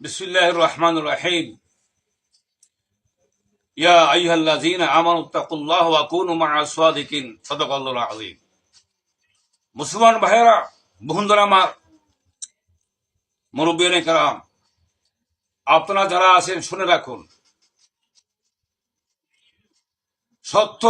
بسم الله الرحمن الرحيم يا أيها الذين آمنوا اتقوا الله وكونوا مع الصادقين صدق الله العظيم মুসলমান ভাইয়েরা বন্ধুরা আমার মুরব্বিয়ান কারাম আপনারা যারা আছেন শুনে রাখুন সত্য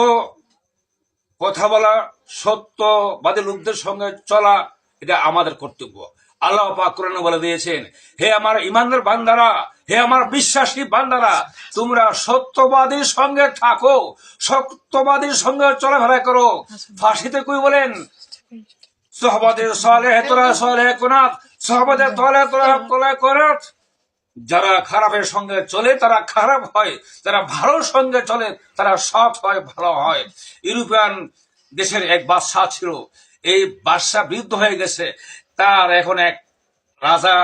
কথা বলা সত্যবাদী লোকদের সঙ্গে চলা এটা আমাদের কর্তব্য আল্লাহ পাক বলে দিয়েছেন, হে আমার ইমানদার বান্দারা, হে আমার বিশ্বাসী বান্দারা, তোমরা সত্যবাদীর সঙ্গে থাকো, সত্যবাদীর সঙ্গে চলাফেরা করো। ফাঁসিতে কই বলেন, সহবাদের তোরা সহবাদের তলে তোরা যারা খারাপের সঙ্গে চলে, তারা খারাপ হয়, যারা ভালোর সঙ্গে চলে, তারা সৎ হয়, ভালো হয়। ইউরোপিয়ান দেশের এক বাদশাহ ছিল, এই বাদশাহ বৃদ্ধ হয়ে গেছে। তার এখন এক রাজা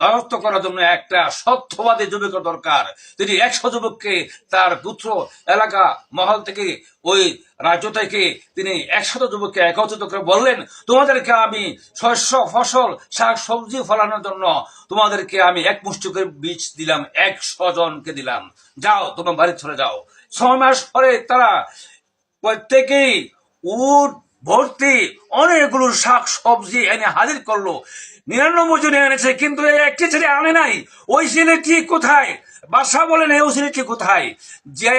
রাজত্ব করার জন্য একটা সত্যবাদী যুবকের দরকার। তিনি একশো যুবককে তার পুত্র এলাকা মহল থেকে ওই রাজ্য থেকে তিনি একশত যুবককে একত্রিত করে বললেন, তোমাদেরকে আমি শস্য, ফসল, শাক, সবজি ফলানোর জন্য তোমাদেরকে আমি এক মুষ্টি করে বীজ দিলাম, একশো জনকে দিলাম। যাও, তোমার বাড়ি চলে যাও। ছয় মাস পরে তারা প্রত্যেকেই উট ভর্তি অনেকগুলো শাক সবজি এনে হাজির করল। নিরানব্বই জনে এনেছে, কিন্তু একটি ছেলে আনে নাই। ওই ছেলেটি কোথায়? বাসা বলেন, এই ছেলেটি কোথায়? যে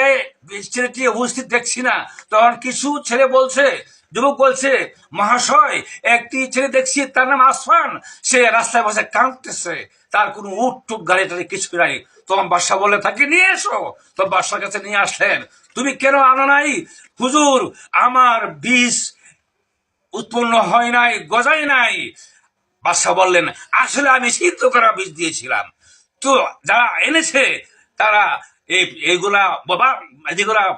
ছেলেটি উপস্থিত দেখছি না। তখন কিছু ছেলে বলছে, যুবক বলছে, মহাশয়, একটি ছেলে দেখছি, তার নাম আসফান। সে রাস্তায় বসে কাঁদতেছে। তার কোনো উট টুক গাড়ি টাড়ি কিছু নাই। তখন বাদশা বলে তাকে নিয়ে এসো। তো বাদশার কাছে নিয়ে আসলেন, তুমি কেন আনো নাই? হুজুর, আমার বীজ উৎপন্ন হয় নাই, গজায় নাই। বাদশাহ বললেন, আসলে আমি সিদ্ধ করা বীজ দিয়েছিলাম। তো যারা এনেছে, তারা এই, এইগুলা বাবা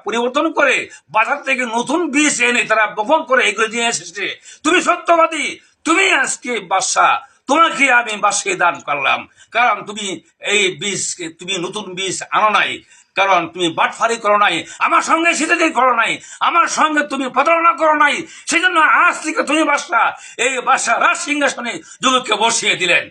পরিবর্তন করে বাজার থেকে নতুন বীজ এনে তারা বপন করে এগুলো নিয়ে এসেছে। তুমি সত্যবাদী, তুমি আজকে বাদশাহ, তোমাকে আমি বাসকে দান করলাম। কারণ তুমি এই বীজ তুমি নতুন বীজ আনো নাই। কারণ তুমি বাটফারি করো নাই, আমার সঙ্গে সিদ্ধি করো নাই, আমার সঙ্গে তুমি প্রতারণা করো নাই সেই জন্য আজ থেকে তুমি বাসা এই বাসা রাজ সিংহাসনে যুবককে বসিয়ে দিলেন।